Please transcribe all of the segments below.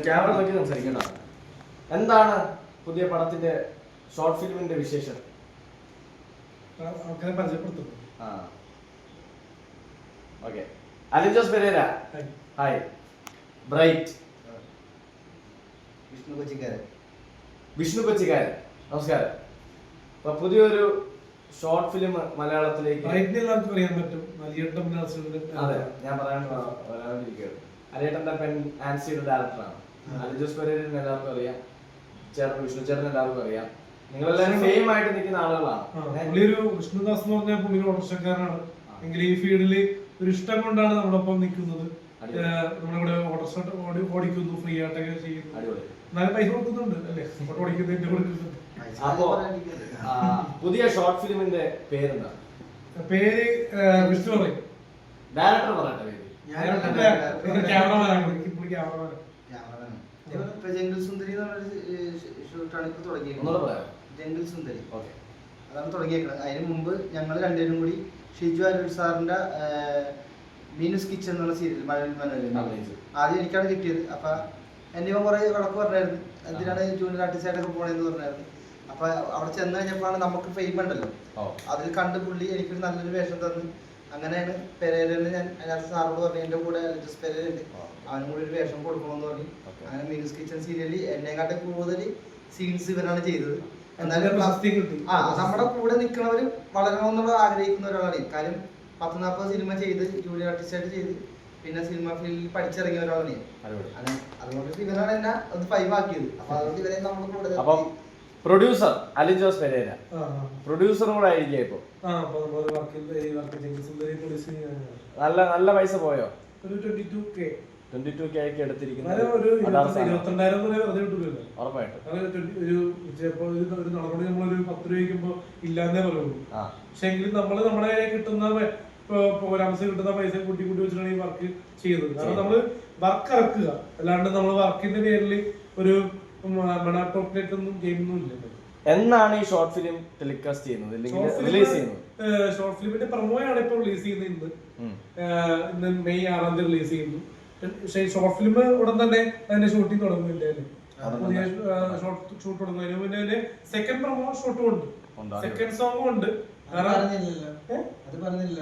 Camera നോക്കി സംസാരിക്കണ്ട. എന്താണ് പുതിയ പടത്തിന്റെ ഷോർട്ട് ഫിലിമിന്റെ വിശേഷം? ആൾക്കാരെ പരിചയപ്പെടുത്തുന്നു ആ. Okay Alin Jose Pereira. Hi. Bright Vishnu കൊച്ചിക്കാരൻ. Vishnu കൊച്ചിക്കാരൻ. നമസ്കാരം. അപ്പൊ പുതിയൊരു ഷോർട്ട് ഫിലിം മലയാളത്തിലേക്ക് പറയാൻ അറിയാൻ പറ്റും. അതെ ഞാൻ പറയാൻ വരാനിരിക്കുകയാണ് അലിയേട്ടന്റെ പെൻ ആൻസിയുടെ ഡയറക്ടറാണ് അലിജോസ് പെരേരൻ എല്ലാവർക്കും അറിയാം. ചേട്ടൻ വിഷ്ണു ചേട്ടൻ എല്ലാവർക്കും അറിയാം. നിങ്ങളെല്ലാവരും സെയിം ആയിട്ട് നിൽക്കുന്ന ആളുകളാണ്. പുള്ളിയൊരു ഒരു വിഷ്ണുദാസ് എന്ന് പറഞ്ഞാൽ പുള്ളി ഓട്ടോറിക്ഷക്കാരനാണ്. എങ്കിൽ ഈ ഫീൽഡിൽ ഒരു ഇഷ്ടം കൊണ്ടാണ് നമ്മളൊപ്പം നിൽക്കുന്നത്. നമ്മളിവിടെ ഓട്ടോറിക്ഷ ഓടി ഓടിക്കുന്നു ഫ്രീ ആയിട്ടൊക്കെ ചെയ്യുന്നു. എന്നാലും പൈസ കൊടുക്കുന്നുണ്ട് അല്ലേ? ഓട്ടോ ഓടിക്കുന്നതിന്റെ കൊടുക്കുന്നുണ്ട്? അപ്പോ പുതിയ ഷോർട്ട് ഫിലിമിന്റെ പേരെന്താ പേര് വിഷ്ണു പറയും. ഡയറക്ടർ പറയട്ടെ ജംഗിൾ സുന്ദരി എന്ന് പറഞ്ഞൊരു ഷൂട്ടാണ് ഇപ്പൊ ഒന്നുകൂടെ തുടങ്ങിയത് ജംഗിൾ സുന്ദരി. ഓക്കെ. അതാണ് തുടങ്ങിയേക്കുന്നത് അതിന് മുമ്പ് ഞങ്ങൾ രണ്ടുപേരും കൂടി ഷിജു അരൂർ സാറിന്റെ മീനുസ് കിച്ചൺ എന്നുള്ള സീരിയൽ മഴവിൽ മനോരമ. ആദ്യം എനിക്കാണ് കിട്ടിയത്. അപ്പൊ എന്നെ ഇവൻ കുറെ വിളക്ക് പറഞ്ഞായിരുന്നു. എന്തിനാണ് ജൂനിയർ ആർട്ടിസ്റ്റായിട്ടൊക്കെ പോണേന്ന് പറഞ്ഞായിരുന്നു. അപ്പൊ അവിടെ ചെന്ന് കഴിഞ്ഞപ്പോഴാണ് നമുക്ക് ഫെയിം ഉണ്ടല്ലോ. അതിൽ കണ്ട് പുള്ളി എനിക്കൊരു നല്ലൊരു വേഷം തന്നു. അങ്ങനെയാണ് പെരേരന് ഞാൻ അതിനകത്ത് സാറോട് പറഞ്ഞു എന്റെ കൂടെ ജസ് പെരേര ഉണ്ട് അവനും കൂടി ഒരു വേഷം കൊടുക്കണമെന്ന് പറഞ്ഞു. അങ്ങനെ മിനിസ് കിച്ചൺ സീരിയലിൽ എന്നെക്കാട്ടും കൂടുതൽ സീൻസ് ഇവനാണ് ചെയ്തത്. എന്നാലും ആ നമ്മുടെ കൂടെ നിൽക്കുന്നവരും വളരണമെന്നുള്ള ആഗ്രഹിക്കുന്ന ഒരാളാണ്. കാര്യം പത്ത് നാൽപ്പത് സിനിമ ചെയ്ത് ജൂനിയർ ആർട്ടിസ്റ്റായിട്ട് ചെയ്ത് പിന്നെ സിനിമ ഫീൽഡിൽ പഠിച്ചിറങ്ങിയ ഒരാളാണ് അതുകൊണ്ട് ഇവനാണ് എന്നെ അത് ഫൈവ് ആക്കിയത്. അപ്പൊ അതുകൊണ്ട് ഇവരെ നമ്മൾ കൂടെ അപ്പം പ്രൊഡ്യൂസർ അലിൻ ജോസ് പെരേര. പ്രൊഡ്യൂസറും കൂടെ ആയിരിക്കും ഇപ്പൊ? നല്ല നല്ല പൈസ പോയോ? ട്വന്റി ടു കെ ആക്കി എടുത്തിരിക്കുന്നത്. പക്ഷെ എങ്കിലും നമ്മൾ നമ്മുടെ കിട്ടുന്ന പ്രോഗ്രാംസ് കിട്ടുന്ന പൈസ കൂട്ടി കൂട്ടി വെച്ചിട്ടാണ് ഈ വർക്ക് ചെയ്യുന്നത് കാരണം നമ്മൾ വർക്ക് ഇറക്കുക. അല്ലാണ്ട് നമ്മൾ വർക്കിന്റെ പേരിൽ ഒരു എന്നാണ് ഈ ഷോർട്ട് ഫിലിം ടെലികാസ്റ്റ് ചെയ്യുന്നത്? അല്ലെങ്കിൽ റിലീസ് ചെയ്യുന്നത്? ഷോർട്ട് ഫിലിമിന്റെ പ്രൊമോയാണ് ഇപ്പൊ റിലീസ് ചെയ്യുന്നത് ഇന്ന്. ഇന്ന് മെയ് ആറാം തീയതി റിലീസ് ചെയ്യുന്നു. പക്ഷേ ഷോർട്ട് ഫിലിം ഉടൻ തന്നെ അതിന്റെ ഷൂട്ടിംഗ് തുടങ്ങുന്നുണ്ട് പുതിയ ഷോർട്ട് ഷൂട്ട് തുടങ്ങുന്നതിന് പിന്നെ അതിന്റെ സെക്കൻഡ് പ്രൊമോ ഷൂട്ടും ഉണ്ട്. സെക്കൻഡ് സോങ്ങും ഉണ്ട്. അത് കാരണം പറഞ്ഞില്ലല്ലോ. അത് പറഞ്ഞില്ല.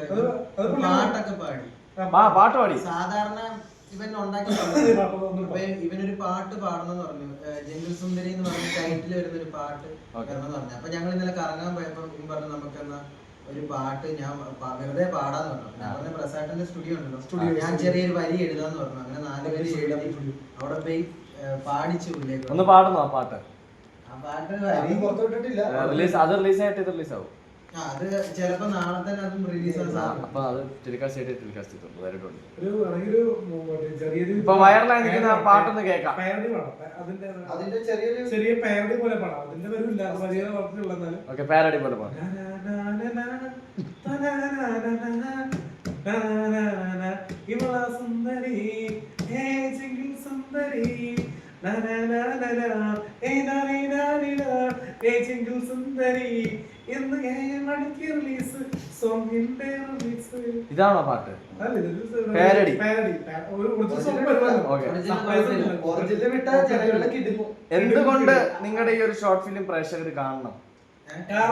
പാട്ടൊക്കെ പാടി. ആ പാട്ട് പാടി. സാധാരണ ഇവൻ ഉണ്ടാക്കി പാട്ട് ഇവനൊരു പാട്ട് പാടണമെന്ന് പറഞ്ഞു. ഏഹ് ജംഗിൾ സുന്ദരി എന്ന് പറഞ്ഞ ടൈറ്റിൽ വരുന്ന ഒരു പാട്ട് Okay. വരണമെന്ന് പറഞ്ഞു. അപ്പൊ ഞങ്ങൾ ഇന്നലെ കറങ്ങാൻ പോയപ്പോ ഇവൻ പറഞ്ഞു നമുക്ക് എന്നാ ഒരു പാട്ട് ഞാൻ വെറുതെ പാടാന്ന് പറഞ്ഞു. ഞാൻ പറഞ്ഞ പ്രസാദിന്റെ സ്റ്റുഡിയോ ഉണ്ടല്ലോ. സ്റ്റുഡിയോ ഞാൻ ചെറിയൊരു വരി എഴുതാന്ന് പറഞ്ഞു. അങ്ങനെ നാല് വരി എഴുതി അവിടെ പോയി പാടിച്ചു ഒന്ന് പാടുന്നു ആ പാട്ട്? ആ പാട്ട് അത് റിലീസ് ആയിട്ട് ഇത് റിലീസ് ആവും അത് ചിലപ്പോ നാളെ തന്നെ അതും റിലീസ് അപ്പൊ അത് ടെലികാസ്റ്റ് ആയിട്ട് ടെലികാസ്റ്റ് ചെയ്തിട്ടുണ്ട് നേരിട്ടുണ്ട് ഒരു ആണെങ്കിൽ ഒരു മറ്റേ ചെറിയൊരു ഇപ്പൊ വൈറലായി നിൽക്കുന്ന ആ പാട്ടൊന്ന് കേൾക്കാം പാരഡി പാടാം അതിന്റെ അതിന്റെ ചെറിയൊരു ചെറിയ പാരഡി പോലെ പാടാം അതിന്റെ അത് വലിയ എന്നാലും ഓക്കെ പാരഡി പോലെ പാടാം ഇവള സുന്ദരി ഹേ ചിങ്കിൾ സുന്ദരി ചിങ്കിൾ സുന്ദരി എന്ന് മണിക്ക് റിലീസ് സോങ്ങിന്റെ റിലീസ് ഇതാണോ പാട്ട്? പാരഡി. എന്തുകൊണ്ട് നിങ്ങളുടെ ഈ ഒരു ഷോർട്ട് ഫിലിം പ്രേക്ഷകർ കാണണം? കാരണം